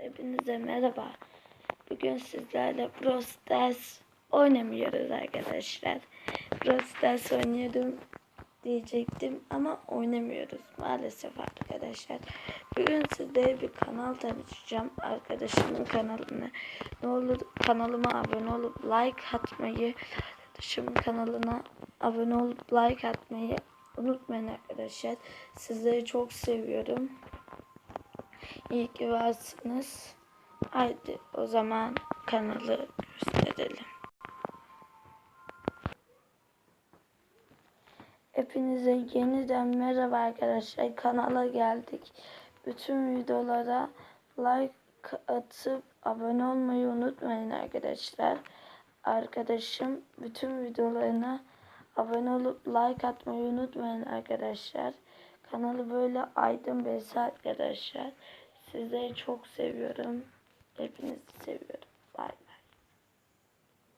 Hepinize merhaba. Bugün sizlerle Brawl Stars oynamıyoruz arkadaşlar. Brawl Stars oynuyordum diyecektim ama oynamıyoruz maalesef arkadaşlar. Bugün sizlere bir kanal tanıtacağım. Arkadaşımın kanalını. Ne olur kanalıma abone olup like atmayı, arkadaşımın kanalına abone olup like atmayı unutmayın arkadaşlar. Sizleri çok seviyorum. İyi ki varsınız. Haydi o zaman kanalı gösterelim. Hepinize yeniden merhaba arkadaşlar. Kanala geldik. Bütün videolara like atıp abone olmayı unutmayın arkadaşlar. Arkadaşım bütün videolarına abone olup like atmayı unutmayın arkadaşlar. Kanalı böyle aydın besi arkadaşlar. Sizleri çok seviyorum. Hepinizi seviyorum.